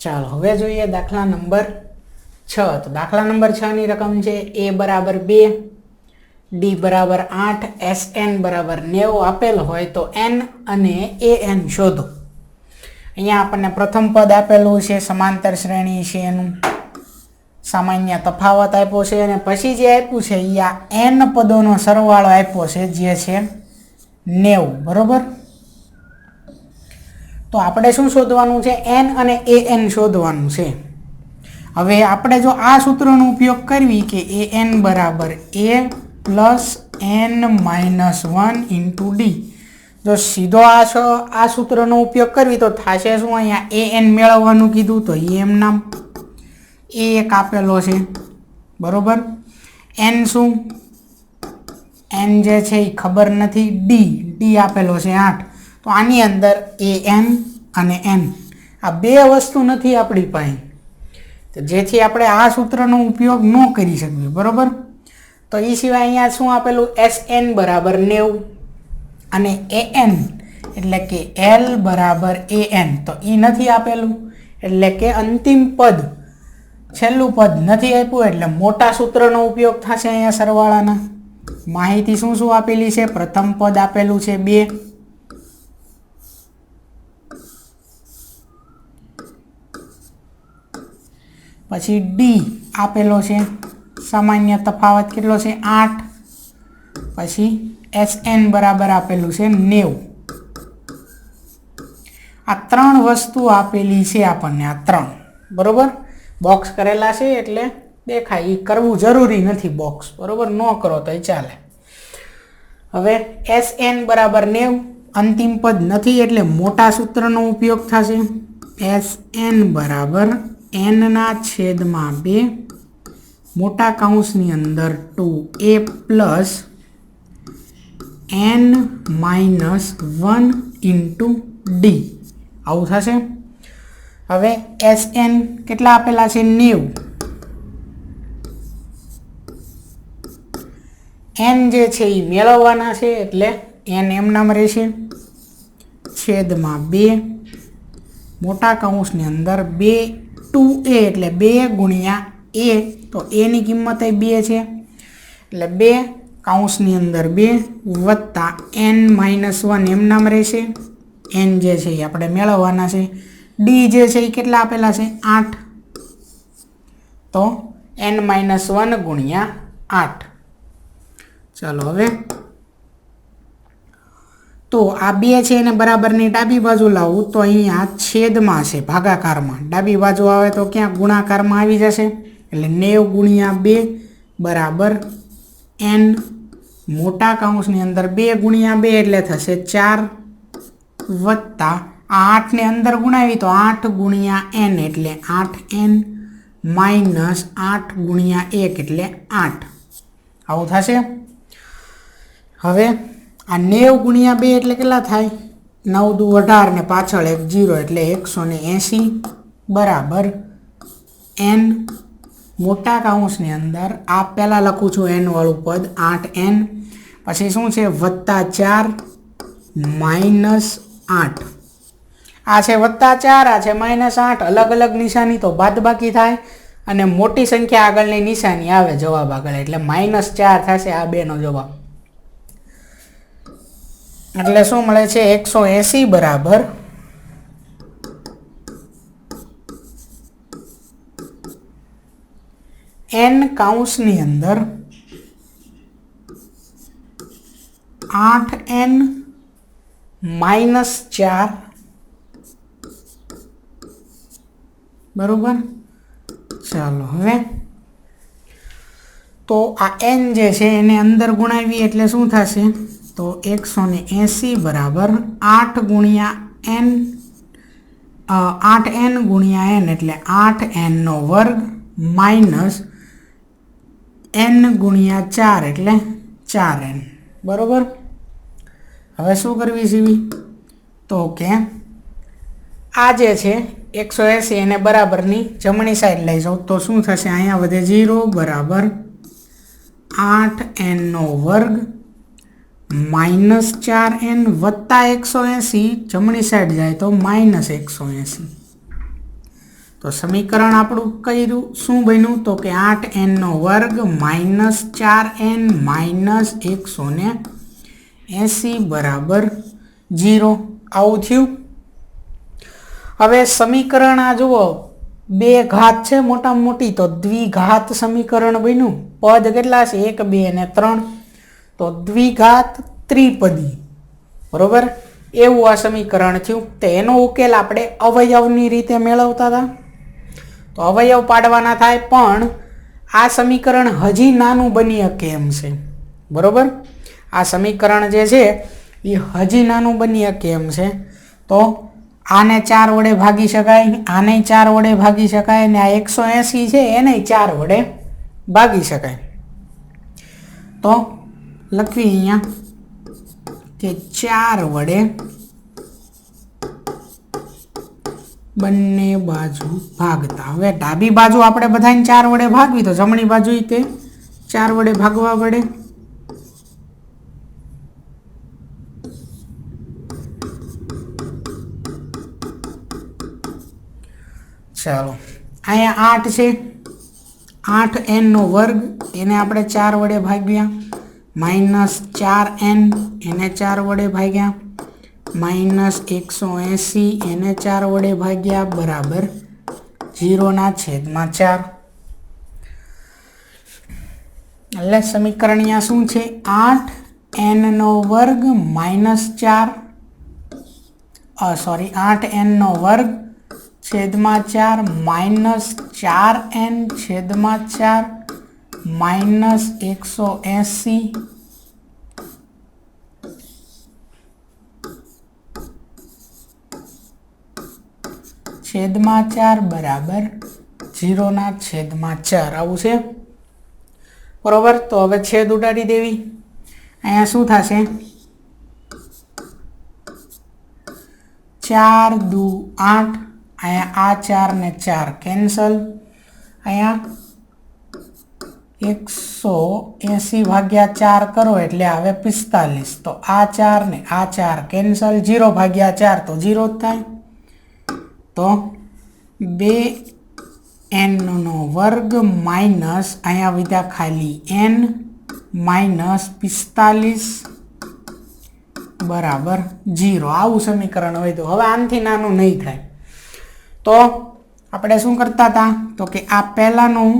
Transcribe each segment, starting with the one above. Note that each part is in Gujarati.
ચાલો, હવે જોઈએ દાખલા નંબર છ. તો દાખલા નંબર છ ની રકમ છે એ બરાબર બે, ડી બરાબર આઠ, એસ એન બરાબર નેવું આપેલ હોય તો એન અને એ એન શોધો. અહીંયા આપણને પ્રથમ પદ આપેલું છે, સમાંતર શ્રેણી છે એનું. સામાન્ય તફાવત આપ્યો છે અને પછી જે આપ્યું છે એ આ એન પદોનો સરવાળો આપ્યો છે, જે છે નેવું. બરોબર? તો આપણે શું શોધવાનું છે? એન અને એ એન શોધવાનું છે. હવે આપણે જો આ સૂત્રનો ઉપયોગ કરવી કે એ એન બરાબર A plus N minus one into D જો સીધો આ આ સૂત્રનો ઉપયોગ કરવી તો થશે શું? અહીંયા એ એન મેળવવાનું કીધું તો એ એમ નામ. એ એક આપેલો છે. બરોબર? એન શું? એન જે છે એ ખબર નથી. ડી ડી આપેલો છે આઠ. તો આની અંદર એ એન અને એન. આ બે વસ્તુ નથી આપણી પાસે. તો જેથી આપણે આ સૂત્રનો ઉપયોગ ન કરી શકીએ, બરાબર? તો એ સિવાય અહીંયા શું આપેલું? એસ એન બરાબર નેવું અને એ એન એટલે કે એલ બરાબર એ એન તો એ નથી આપેલું. એટલે કે અંતિમ પદ, છેલ્લું પદ નથી આપ્યું, એટલે મોટા સૂત્રનો ઉપયોગ થશે અહીંયા સરવાળાના. માહિતી શું શું આપેલી છે? પ્રથમ પદ આપેલું છે બે. પછી ડી આપેલો છે. સામાન્ય તફાવત કેટલો છે? આઠ. પછી એસ એન બરાબર આપેલું છે નેવું. આ ત્રણ વસ્તુ આપેલી છે આપણને, આ ત્રણ. બરોબર? બોક્સ કરેલા છે એટલે દેખાય. એ કરવું જરૂરી નથી બોક્સ બરોબર? ન કરો તો ચાલે. હવે એસ એન બરાબર નેવ. અંતિમ પદ નથી એટલે મોટા સૂત્રનો ઉપયોગ થશે. એસ એન બરાબર એનના છેદમાં બે, મોટા કાઉન્સની અંદર two. A plus N minus one into D આવું થશે. હવે એસ એન કેટલા આપેલા છે? નેવું. એન જે છે એ મેળવવાના છે, એટલે એન એમ નામ રહેશે. છેદમાં બે, મોટા કૌંસની અંદર બે ટુ એ એટલે બે ગુણ્યા એ, તો એની કિંમત એ બે છે. એટલે બે કાઉન્સની અંદર બે વત્તા એન માઇનસ વન એમ નામ રહેશે. એન જે છે એ આપણે મેળવવાના છે. ડી જે છે એ કેટલા આપેલા છે? આઠ. તો એન માઇનસ વન ગુણ્યા આઠ. ચાલો હવે તો આ બે છે એને બરાબરની ડાબી બાજુ લાવવું તો અહીંયા છેદમાં છે, ભાગાકારમાં. ડાબી બાજુ આવે તો ક્યાં? ગુણાકારમાં આવી જશે. એટલે નેવ ગુણ્યા બે બરાબર એન મોટા કાઉન્સની અંદર બે ગુણ્યા બે એટલે થશે ચાર વત્તા આ આઠને અંદર ગુણાવી તો આઠ ગુણ્યા એન એટલે આઠ એન માઇનસ આઠ ગુણ્યા એક એટલે આઠ. આવું થશે. હવે આ નેવ ગુણ્યા બે એટલે કેટલા થાય? નવ દુ અઢાર ને પાછળ એક જીરો એટલે એકસો ને એંસી બરાબર. એન મોટા કાઉન્સની અંદર આ પહેલાં લખું છું એનવાળું પદ આઠ એન. પછી શું છે? વત્તા ચાર માઇનસ આઠ. આ છે વત્તા ચાર, આ છે માઇનસ આઠ. અલગ અલગ નિશાની તો બાદબાકી થાય અને મોટી સંખ્યા આગળની નિશાની આવે જવાબ આગળ. એટલે માઇનસ ચાર થશે આ બેનો જવાબ. એટલે શું મળે છે? એકસો એંસી બરાબર. એન કાઉન્સની અંદર આઠ એન માઇનસ ચાર. બરોબર? ચાલો હવે. તો આ એન જે છે એને અંદર ગુણાવી એટલે શું થશે? તો એકસો ને એંસી બરાબર આઠ ગુણ્યા એન આઠ એન ગુણ્યા એન એટલે આઠ એનનો વર્ગ માઇનસ એન ગુણ્યા ચાર એટલે ચાર એન. બરાબર? હવે શું કરવી સીવી? તો કે આ જે છે એકસો એંસી એને બરાબરની જમણી સાઈડ લઈ જાઉં તો શું થશે? અહીંયા વધે જીરો બરાબર આઠ એનનો વર્ગ માઇનસ ચાર એન વત્તા એકસો એંસી, જમણી સાઈડ જાય તો માઇનસ એકસો એંસી. તો સમીકરણ આપણું કર્યું, શું બન્યું? તો કે આઠ એનનો વર્ગ માઇનસ ચાર એન માઇનસ એકસો ને એંસી બરાબર જીરો. આવું થયું? હવે સમીકરણ આ જુઓ, બે ઘાત છે મોટામાં મોટી, તો દ્વિઘાત સમીકરણ બન્યું. પદ કેટલા છે? એક, બે અને ત્રણ. તો દ્વિઘાત ત્રિપદી. બરોબર? એવું આ સમીકરણ થયું. તો એનો ઉકેલ આપણે અવયવની રીતે મેળવતા હતા. તો અવયવ પાડવાના થાય, પણ આ સમીકરણ હજી નાનું બની શકે એમ છે? બરોબર? આ સમીકરણ જે છે, એ હજી નાનું બની શકે એમ છે? તો આને ચાર વડે ભાગી શકાય, આને ચાર વડે ભાગી શકાય, ને આ એકસો એંસી છે, એને ચાર વડે ભાગી શકાય. તો લખવી અહીંયા. કે ચાર વડે બંને બાજુ ભાગતા. હવે ડાબી બાજુ આપણે બધાને ચાર વડે ભાગવી, તો જમણી બાજુ તે ચાર વડે ભાગવા પડે ચાલો. અહીંયા આઠ છે. આઠ એનનો વર્ગ, એને આપણે ચાર વડે ભાગ્યા. માઇનસ ચાર એન, એને ચાર વડે ભાગ્યા. માઇનસ એકસો એંસી, એને ચાર વડે ભાગ્યા બરાબર જીરોના છેદમાં ચાર. એટલે સમીકરણ અહીંયા શું છે? આઠ એનનો વર્ગ માઇનસ ચાર. સોરી આઠ એનનો વર્ગ છેદમાં ચાર માઇનસ ચાર એન છેદમાં ચાર. માઇનસ એકસો એંસી. છેદમાં ચાર બરાબર. જીરોના છેદમાં ચાર. આવું છે? બરોબર? તો હવે છેદ ઉડાડી દેવી. અહીંયા શું થશે? ચાર દુ આઠ. અહીંયા આ ચાર ને ચાર કેન્સલ. અહીંયા એકસો એંસી ભાગ્યા ચાર કરો એટલે આવે પિસ્તાલીસ. તો આ ચાર ને આ ચાર કેન્સલ જીરો ભાગ્યા ચાર તો જીરો જ થાય. તો બે એનનો વર્ગ માઇનસ, અહીંયા વિધા ખાલી એન માઇનસ પિસ્તાલીસ બરાબર જીરો આવું સમીકરણ હોય તો હવે આનાથી નાનું નહીં થાય. તો આપણે શું કરતા હતા? તો કે આ પહેલાંનું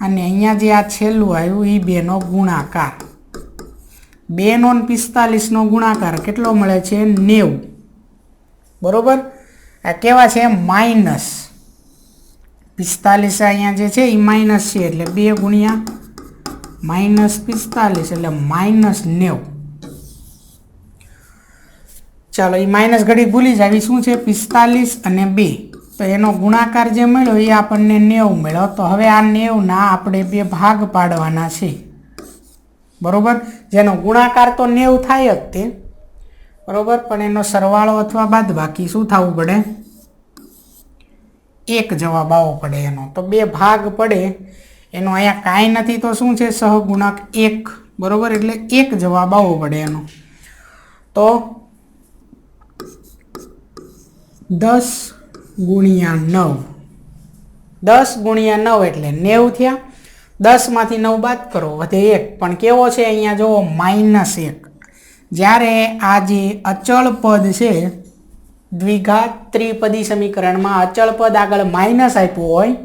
અને અહીંયા જે આ છેલ્લું આવ્યું એ બેનો ગુણાકાર. બે નોન પિસ્તાલીસનો ગુણાકાર. કેટલો મળે છે? નેવું. બરાબર? આ કેવા છે? માઇનસ. પિસ્તાલીસ અહીંયા જે છે એ માઇનસ છે એટલે બે ગુણ્યા માઇનસ પિસ્તાલીસ એટલે માઇનસ નેવું. ચાલો એ માઇનસ ઘડી ભૂલી જાવી. શું છે? પિસ્તાલીસ અને બે. તો એનો ગુણાકાર જે મળ્યો એ આપણને નેવું મળ્યો. તો હવે આ નેવના આપણે બે ભાગ પાડવાના છે. બરોબર? જેનો ગુણાકાર તો નેવ થાય જ તે. બરાબર? પણ એનો સરવાળો અથવા બાદ બાકી શું થવું પડે? એક જવાબ આવવો પડે એનો. તો બે ભાગ પડે. એનો અહીંયા કાંઈ નથી તો શું છે? સહગુણાક એક. બરોબર? એટલે એક જવાબ આવવો પડે એનો. તો દસ ગુણ્યા નવ. દસ ગુણ્યા નવ એટલે નેવ થયા. દસમાંથી નવ બાદ કરો, વધે એક. પણ કેવો છે અહીંયા? જુઓ, માઇનસ એક. જ્યારે આ જે અચળ પદ છે દ્વિઘાત ત્રિપદી સમીકરણમાં અચળ પદ આગળ માઇનસ આપ્યું હોય,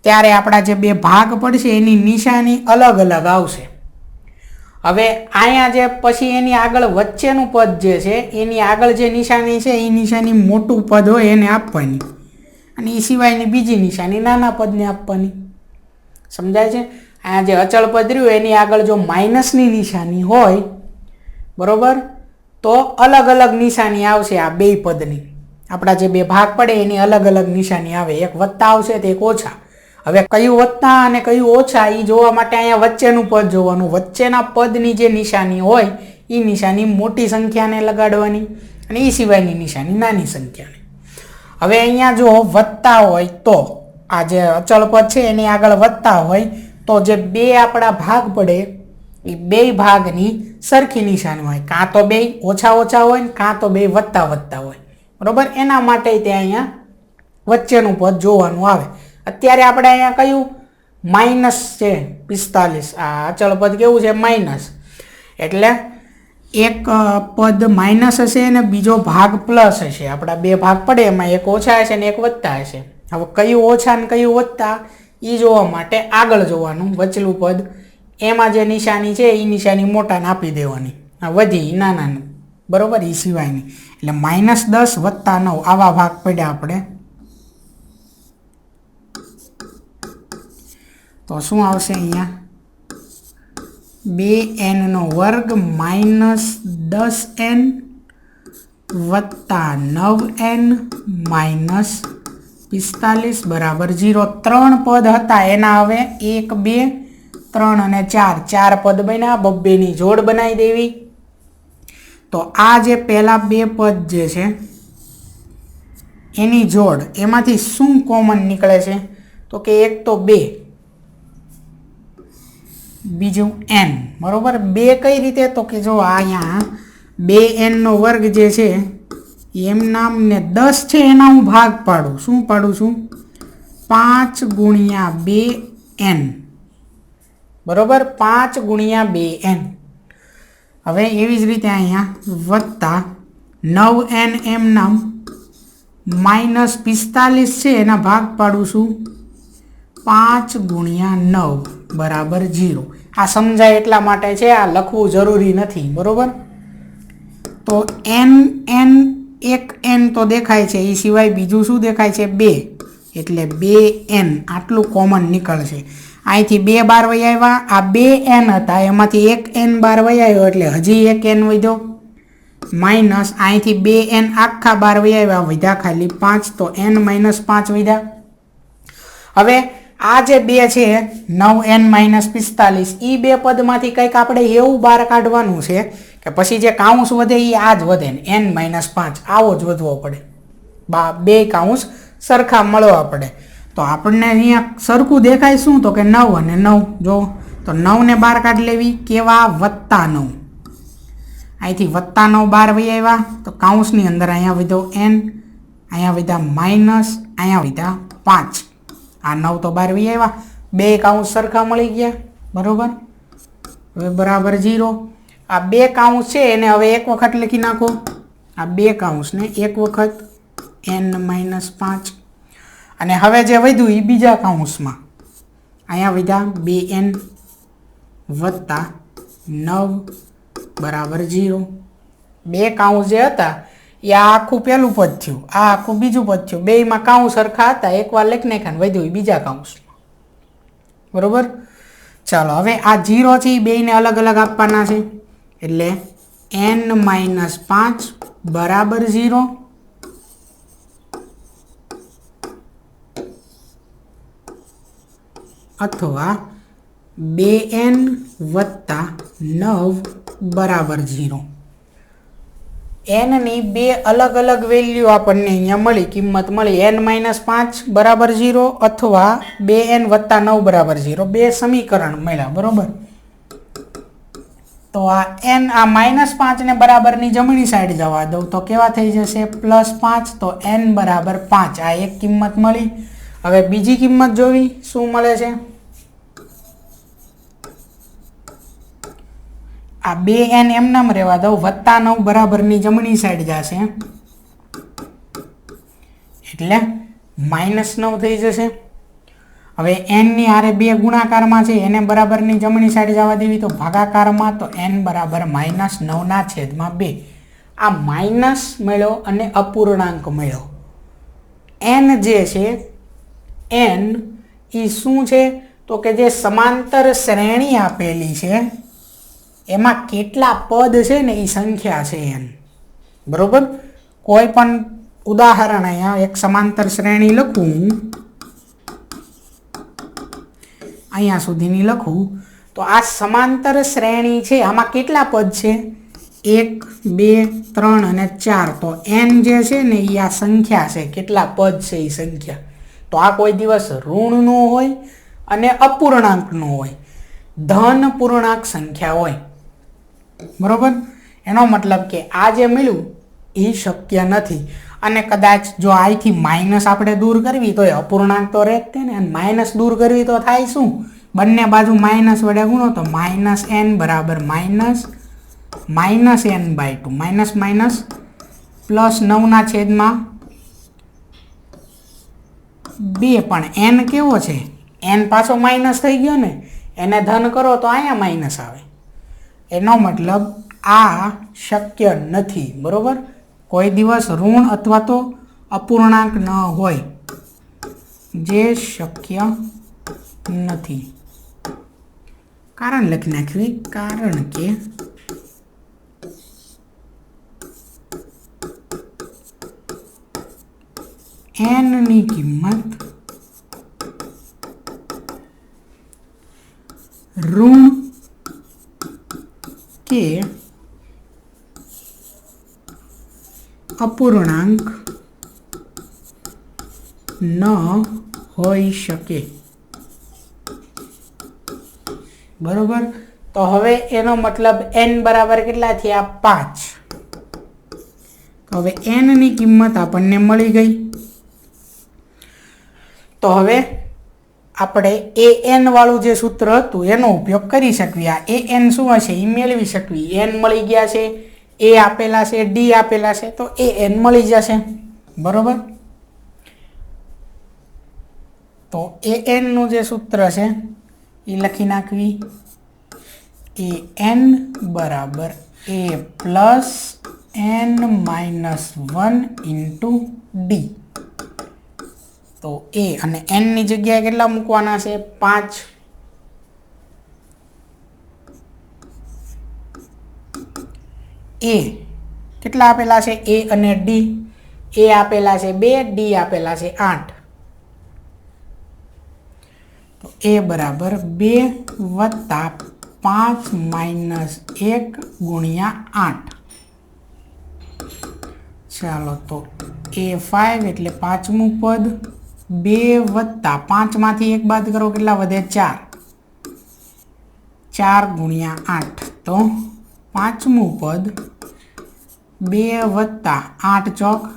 ત્યારે આપણા જે બે ભાગ પડશે, એની નિશાની અલગ અલગ આવશે. હવે અહીંયા જે પછી એની આગળ વચ્ચેનું પદ જે છે, એની આગળ જે નિશાની છે, એ નિશાની મોટું પદ હોય એને આપવાની. અને એ સિવાયની બીજી નિશાની નાના પદને આપવાની. સમજાય છે? અહીંયા જે અચળ પદ રહ્યું, એની આગળ જો માઇનસની નિશાની હોય, બરોબર? તો અલગ અલગ નિશાની આવશે આ બે પદની. આપણા જે બે ભાગ પડે, એની અલગ અલગ નિશાની આવે. એક વત્તા આવશે, તો એક ઓછા. હવે કયું વત્તા અને કયું ઓછા એ જોવા માટે અહીંયા વચ્ચેનું પદ જોવાનું. વચ્ચેના પદની જે નિશાની હોય એ નિશાની મોટી સંખ્યાને લગાડવાની અને એ સિવાયની નિશાની નાની સંખ્યાને. હવે અહીંયા જો વત્તા હોય તો, આ જે અચળ પદ છે એની આગળ વધતા હોય, તો જે બે આપણા ભાગ પડે એ બે ભાગની સરખી નિશાની હોય. કાં તો બે ઓછા ઓછા હોય ને કાં તો બે વત્તા વધતા હોય. બરોબર? એના માટે ત્યાં અહીંયા વચ્ચેનું પદ જોવાનું આવે. અત્યારે આપણે અહીંયા કયું? માઇનસ છે, પિસ્તાલીસ. આ અચળ પદ કેવું છે? માઇનસ. એટલે એક પદ માઇનસ હશે અને બીજો ભાગ પ્લસ હશે. આપણા બે ભાગ પડે, એમાં એક ઓછા હશે ને એક વધતા હશે. હવે કયું ઓછા ને કયું વધતા? એ જોવા માટે આગળ જોવાનું. વચલું પદ એમાં જે નિશાની છે એ નિશાની મોટાને આપી દેવાની. આ વધી નાના બરોબર? એ સિવાયની. એટલે માઇનસ દસ વત્તા નવ. આવા ભાગ પડ્યા આપણે. તો શું આવશે અહીંયા? બે એનનો વર્ગ માઇનસ દસ એન વત્તા નવ એન માઇનસ પિસ્તાલીસ બરાબર જીરો ત્રણ પદ હતા એના હવે. એક, બે, ત્રણ અને ચાર. ચાર પદ બન્યા. બબ્બેની જોડ બનાવી દેવી. તો આ જે પહેલાં બે પદ જે છે, એની જોડ, એમાંથી શું કોમન નીકળે છે? તો કે એક તો બે. બીજું એન બરાબર? બે કઈ રીતે? તો કે જો આ અહીંયા બે એનનો વર્ગ જે છે, એમ નામ ને દસ છે, એના હું ભાગ પાડું. શું પાડું છું? પાંચ ગુણ્યા બે એન બરાબર? પાંચ ગુણ્યા બે એન હવે એવી જ રીતે અહીંયા વત્તા નવ એન એમ નામ. માઇનસ પિસ્તાલીસ છે, એના ભાગ પાડું છું. પાંચ ગુણ્યા નવ બરાબર જીરો. આ સમજાય એટલા માટે છે, આ લખવું જરૂરી નથી, બરાબર? તો એન એન એક એન તો દેખાય છે, એ સિવાય બીજું શું દેખાય છે? બે. એટલે બે એન આટલું કોમન નીકળશે. અહીંથી બે બાર વહી આવ્યા, આ બે એન હતા, એમાંથી એક એન બાર વહી આવ્યો, એટલે હજી એક એન વધ્યો. માઇનસ અહીંથી બે એન આખા બાર વહી આવ્યા, વધ્યા ખાલી પાંચ, તો એન માઇનસ પાંચ વધ્યા. હવે આ જે બે છે નવ એન માઇનસ પિસ્તાલીસ. એ બે પદમાંથી કંઈક આપણે એવું બહાર કાઢવાનું છે કે પછી જે કાઉન્સ વધે એ આ જ વધે ને. એન માઇનસ પાંચ. આવો જ વધવો પડે. બા, બે કાઉન્સ સરખા મળવા પડે. તો આપણને અહીંયા સરખું દેખાય શું? તો કે નવ અને નવ. જો, તો નવને બહાર કાઢી લેવી. કેવા? વત્તા નવ. અહીંથી વત્તા નવ બાર વહી આવ્યા. તો કાઉન્સની અંદર અહીંયા વિધો એન, અહીંયા વિધા માઇનસ, અહીંયા વિધા પાંચ. આ નવ તો બાર વી આવ્યા. બે કાઉન્સ સરખા મળી ગયા. બરાબર? હવે બરાબર જીરો આ બે કાઉન્સ છે, એને હવે એક વખત લખી નાખો. આ બે કાઉન્સને એક વખત એન માઇનસ પાંચ. અને હવે જે વધ્યું એ બીજા કાઉન્સમાં. અહીંયા વધ્યા બે એન વત્તા નવ બરાબર જીરો બે કાઉન્સ જે હતા એ આ આખું પહેલું પદ થયું. આ આખું બીજું પદ થયું. બેયમાં કાઉં સરખા હતા એકવાર લેખ નાખ્યા વધ્યું બીજા કાઉન્સમાં બરોબર? ચાલો, હવે આ જીરો છે એ બેયને અલગ અલગ આપવાના છે. એટલે એન માઇનસ પાંચ બરાબર ઝીરો. અથવા બે એન વત્તા નવ બરાબર ઝીરો. એનની બે અલગ અલગ વેલ્યુ આપણને અહીંયા મળી. કિંમત મળી એન માઇનસ પાંચ બરાબર ઝીરો અથવા બે એન વત્તા નવ બરાબર ઝીરો બે સમીકરણ મળ્યા, બરાબર? તો આ એન આ માઇનસ પાંચને બરાબરની જમણી સાઈડ જવા દઉં. તો કેવા થઈ જશે? પ્લસ પાંચ, તો એન બરાબર પાંચ. આ એક કિંમત મળી. હવે બીજી કિંમત જોવી, શું મળે છે? આ બે એન એમ નામ રહેવા દઉં. વત્તા નવ બરાબરની જમણી સાઈડ જશે. એટલે માઇનસ નવ થઈ જશે. હવે એનની આરે બે ગુણાકારમાં છે. એને બરાબરની જમણી સાઈડ જવા દેવી તો ભાગાકારમાં તો એન બરાબર માઇનસ નવના છેદમાં બે. આ માઇનસ મળ્યો અને અપૂર્ણાંક મળ્યો. એન જે છે એન એ શું છે? તો કે જે સમાંતર શ્રેણી આપેલી છે એમાં કેટલા પદ છે ને એ સંખ્યા છે એન બરોબર? કોઈ પણ ઉદાહરણ અહીંયા એક સમાંતર શ્રેણી લખું. અહીંયા સુધીની લખું. તો આ સમાંતર શ્રેણી છે, આમાં કેટલા પદ છે? એક, બે, ત્રણ અને ચાર. તો એન જે છે ને એ આ સંખ્યા છે, કેટલા પદ છે એ સંખ્યા? તો આ કોઈ દિવસ ઋણનો હોય અને અપૂર્ણાંકનું હોય. ધન પૂર્ણાંક સંખ્યા હોય. બરોબર? એનો મતલબ કે આ જે મળ્યું, એ શક્ય નથી. અને કદાચ જો આઈથી માઇનસ આપણે દૂર કરવી, તો એ અપૂર્ણાંક તો રહે જ ને અને માઇનસ દૂર કરવી તો થાય શું? બંને બાજુ માઇનસ વડે ગુણો, તો માઇનસ એન બરાબર minus minus N by two minus minus plus નવના છેદમાં બે. પણ એન કેવો છે? એન પાછો માઇનસ થઈ ગયો ને? એને ધન કરો તો અહીંયા માઇનસ આવે. એનો મતલબ આ શક્ય નથી, બરાબર? કોઈ દિવસ ઋણ અથવા તો અપૂર્ણાંક ન હોય જે શક્ય નથી. કારણ લખી નાખ્યું કારણ કે એનની કિંમત ઋણ કે અપૂર્ણાંક ન હોઈ શકે બરોબર તો હવે એનો મતલબ એન બરાબર કેટલા થયા પાંચ હવે એનની કિંમત આપણને મળી ગઈ તો હવે આપણે એ એન વાળું જે સૂત્ર હતું, એનો ઉપયોગ કરી શકીએ. આ એ એન શું હશે? એ મેળવી શકવી એન મળી ગયા છે. એ આપેલા છે. ડી આપેલા છે. તો એ એન મળી જશે. બરોબર? તો એ એનનું જે સૂત્ર છે એ લખી નાખવી. એ એન બરાબર A plus N minus one into D તો એ અને એનની જગ્યાએ કેટલા મૂકવાના છે? પાંચ. એ કેટલા આપેલા છે? એ અને ડી એ આપેલા છે બે ડી આપેલા છે આઠ. તો એ બરાબર બે વત્તા પાંચ માઇનસ એક ગુણ્યા આઠ. ચાલો તો એ ફાઈવ એટલે પાંચમું પદ. બે વત્તા પાંચમાંથી એક બાદ કરો કેટલા વધે? ચાર. ચાર ગુણ્યા આઠ. તો પાંચમું પદ બે વત્તા આઠ ચોક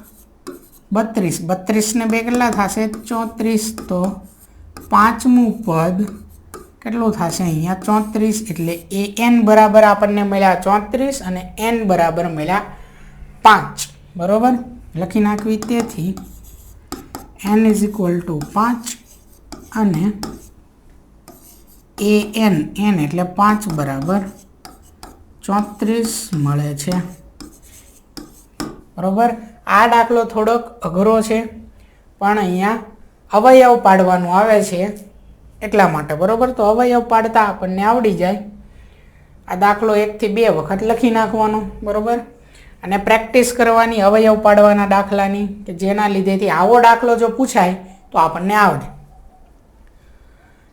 બત્રીસ. બત્રીસને બે કેટલા થશે? ચોત્રીસ. તો પાંચમું પદ કેટલું થશે અહીંયા? ચોત્રીસ. એટલે એ એન બરાબર આપણને મળ્યા ચોત્રીસ અને એન બરાબર મળ્યા પાંચ. બરાબર? લખી નાખવી. તેથી એન ઇઝ ઇક્વલ ટુ પાંચ અને એ એન એન એટલે પાંચ બરાબર ચોત્રીસ મળે છે. બરાબર? આ દાખલો થોડોક અઘરો છે, પણ અહીંયા અવયવ પાડવાનું આવે છે એટલા માટે, બરાબર? તો અવયવ પાડતા આપણને આવડી જાય. આ દાખલો એકથી બે વખત લખી નાખવાનો, બરોબર? અને પ્રેક્ટિસ કરવાની, અવયવ પાડવાના દાખલાની, કે જેના લીધેથી આવો દાખલો જો પૂછાય, તો આપણને આવડે.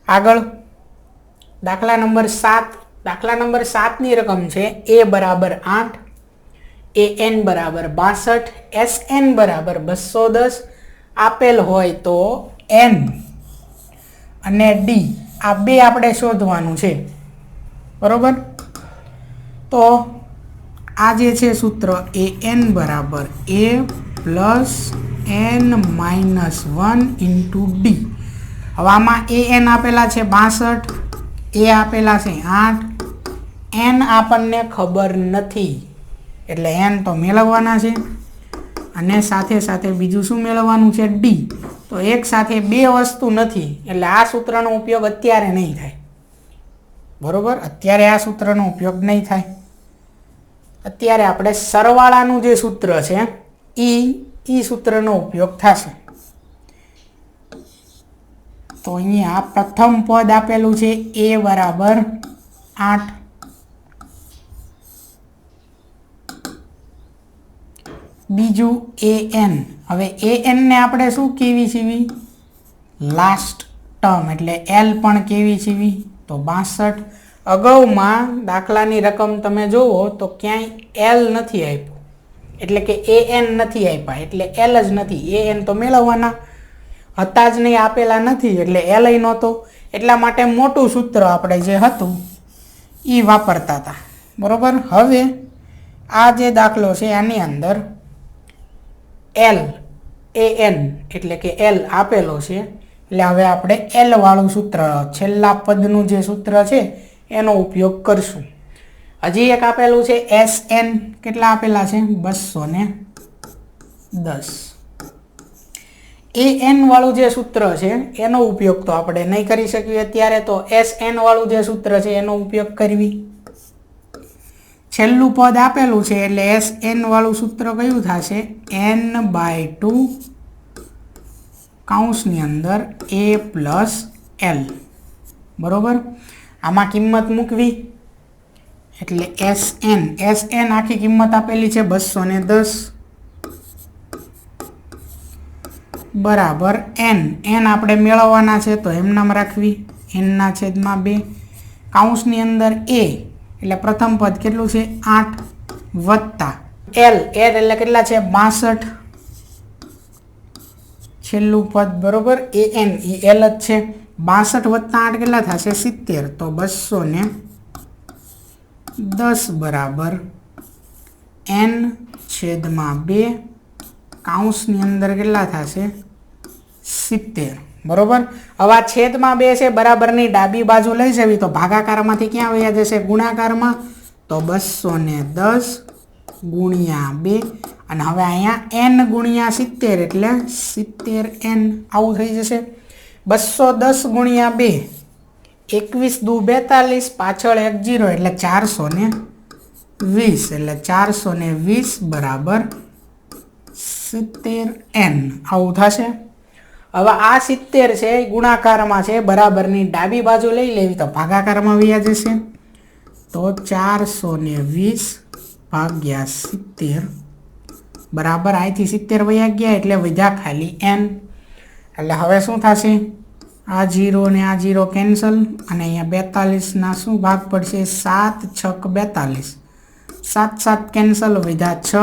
આગળ, દાખલા નંબર સાત. દાખલા નંબર સાતની રકમ છે એ બરાબર આઠ, એ એન બરાબર બાસઠ, એસ એન બરાબર બસો દસ, આપેલ હોય તો એન. અને ડી, આ બે આપણે શોધવાનું છે. બરોબર? તો આ જે છે સૂત્ર એ એન બરાબર A plus N minus one into D હવે આમાં એ એન આપેલા છે બાસઠ એ આપેલા છે આઠ. એન આપણને ખબર નથી, એટલે એન તો મેળવવાના છે. અને સાથે સાથે બીજું શું મેળવવાનું છે? ડી તો એક સાથે બે વસ્તુ નથી, એટલે આ સૂત્રનો ઉપયોગ અત્યારે નહીં થાય. બરોબર? અત્યારે આ સૂત્રનો ઉપયોગ નહીં થાય. અત્યારે આપણે સરવાળાનું જે સૂત્ર છે એ એ સૂત્રનો ઉપયોગ થશે. તો અહીંયા પ્રથમ પદ આપેલું છે, એ બરાબર આઠ. બીજું એ એન. હવે એ એનને આપણે શું કેવી છીવી લાસ્ટ ટર્મ એટલે એલ પણ કેવી છીવી તો બાસઠ. અગાઉમાં દાખલાની રકમ તમે જુઓ તો ક્યાંય એલ નથી આપ્યું. એટલે કે એ એન નથી આપ્યા. એટલે એલ જ નથી. એ એન તો મેળવવાના. હતા જ નહીં, આપેલા નથી. એટલે એલ નહોતો. એટલા માટે મોટું સૂત્ર આપણે જે હતું એ વાપરતા હતા. બરાબર? હવે આ જે દાખલો છે, આની અંદર એલ એ એન એટલે કે એલ આપેલો છે. એટલે હવે આપણે એલ વાળું સૂત્ર, છેલ્લા પદનું જે સૂત્ર છે એનો ઉપયોગ કરશું. હજી એક આપેલું છે એસ એન કેટલા આપેલા છે? બસો ને દસ. એ એન વાળું જે સૂત્ર છે, એનો ઉપયોગ તો આપણે નહીં કરી શકીએ અત્યારે, તો એસ એન વાળું જે સૂત્ર છે, એનો ઉપયોગ કરવી. છેલ્લું પદ આપેલું છે, એટલે એસ એન વાળું સૂત્ર કયું થશે? એન બાય ટુ કાઉન્સની અંદર એ પ્લસ એલ બરોબર? આમાં કિંમત મૂકવી. એટલે એસ એન એસ એન આખી કિંમત આપેલી છે બસો ને દસ. બરાબર એન એન આપણે મેળવવાના છે તો એમ નામ રાખવી. એનના છેદમાં બે. કાઉન્સની અંદર એ એટલે પ્રથમ પદ કેટલું છે? આઠ વત્તા એલ એલ એટલે કેટલા છે? બાસઠ. છેલ્લું પદ બરોબર એ એન એ એલ જ છે. બાસઠ વત્તા આઠ કેટલા થશે? સિત્તેર. તો બસો ને દસ બરાબર એન છેદમાં બે કાઉન્સની અંદર કેટલા થશે? સિત્તેર. બરોબર? હવે આ છેદમાં બે છે, બરાબરની ડાબી બાજુ લઈ જવી, તો ભાગાકારમાંથી ક્યાં વયા જશે? ગુણાકારમાં. તો બસો ને દસ ગુણ્યા બે. અને હવે અહીંયા એન ગુણ્યા સિત્તેર એટલે સિત્તેર એન આવું થઈ જશે. બસો દસ ગુણ્યા બે. એકવીસ દુ બેતાલીસ, પાછળ એક જીરો, એટલે ચારસો ને વીસ, એટલે ચારસો ને વીસ બરાબર સિત્તેર એન. આવું થશે. હવે આ સિત્તેર છે, એ ગુણાકારમાં છે, બરાબરની ડાબી બાજુ લઈ લેવી તો ભાગાકારમાં વ્યા જશે. તો ચારસો ને વીસ ભાગ્યા સિત્તેર. બરાબર અહીંથી સિત્તેર વયા ગયા, એટલે વધ્યા ખાલી એન. એટલે હવે શું થશે? આ જીરો ને આ જીરો કેન્સલ અને અહીંયા બેતાલીસના શું ભાગ પડશે? સાત છક બેતાલીસ. સાત સાત કેન્સલ વિધા છ.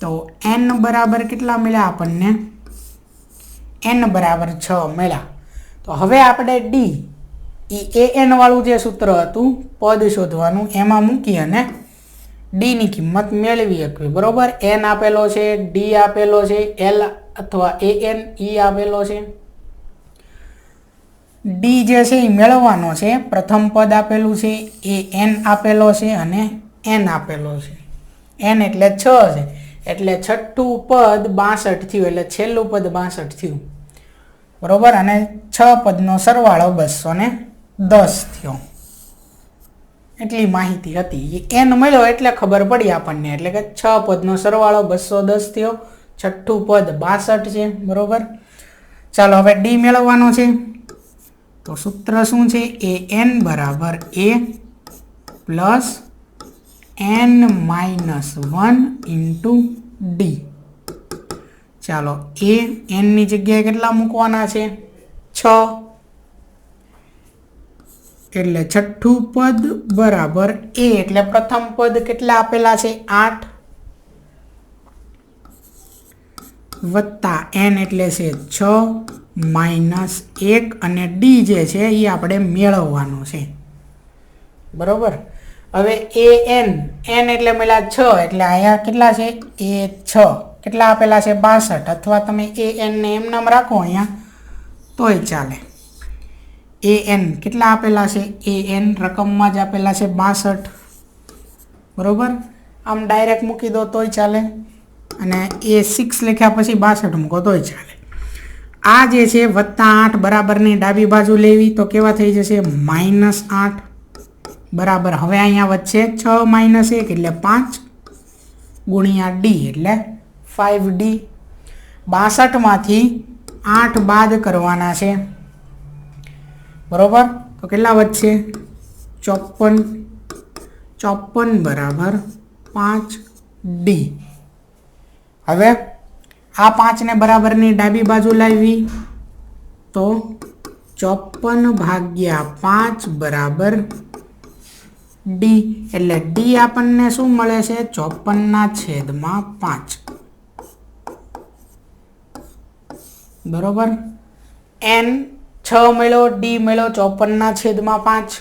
તો એન બરાબર કેટલા મળ્યા આપણને? એન બરાબર છ મળ્યા. તો હવે આપણે ડી એ એન વાળું જે સૂત્ર હતું, પદ શોધવાનું એમાં મૂકી અને ડીની કિંમત મેળવી શકવી, બરોબર? એન આપેલો છે ડી આપેલો છે એલ અથવા એ એન ઈ આપેલો છે. ડી જે છે એ મેળવવાનો છે, પ્રથમ પદ આપેલું છે, એ એન આપેલો છે અને એન આપેલો છે. એન એટલે છ છે, એટલે છઠ્ઠું પદ બાસઠ થયું, એટલે છેલ્લું પદ બાસઠ થયું. બરાબર? અને છ પદનો સરવાળો બસો ને દસ થયો. એટલી માહિતી હતી. એન મળ્યો એટલે ખબર પડી આપણને. એટલે કે છ પદનો સરવાળો બસો દસ થયો. છઠ્ઠું પદ બાસઠ છે. બરોબર? ચાલો હવે ડી મેળવવાનો છે. તો સૂત્ર શું છે? એ એન બરાબર A plus N minus one into D ચાલો એ એનની જગ્યાએ કેટલા મૂકવાના છે? છ. એટલે છઠ્ઠું પદ બરાબર એ એટલે પ્રથમ પદ કેટલા આપેલા છે? આઠ વત્તા એન એટલે છે છ માઇનસ એક અને ડી જે છે એ આપણે મેળવવાનું છે. બરોબર? હવે એ એન એન એટલે મળ્યા છ એટલે અહીંયા કેટલા છે? એ છ. કેટલા આપેલા છે? બાસઠ. અથવા તમે એ એનને એમ નામ રાખો અહીંયા, તોય ચાલે. એ એન કેટલા આપેલા છે? એ એન રકમમાં જ આપેલા છે બાસઠ. બરાબર? આમ ડાયરેક્ટ મૂકી દો તોય ચાલે. અને એ સિક્સ લખ્યા પછી બાસઠ મૂકો તોય ચાલે. આ જે છે વત્તા આઠ બરાબરની ડાબી બાજુ લેવી તો કેવા થઈ જશે? માઇનસ આઠ. બરાબર. હવે અહીંયા વચ્ચે છ માઇનસ એક એટલે પાંચ ગુણ્યા ડી એટલે ફાઇવ ડી બાસઠમાંથી આઠ બાદ કરવાના છે. બરોબર? તો કેટલા વધશે? ચોપન. ચોપન બરાબર પાંચ ડી. હવે આ પાંચને બરાબરની ડાબી બાજુ લાવી. તો ચોપન ભાગ્યા પાંચ બરાબર ડી. એટલે ડી આપણને શું મળે છે? ચોપનના છેદમાં પાંચ. બરોબર? એન છ મેળો ડી મેળો ચોપનના છેદમાં પાંચ.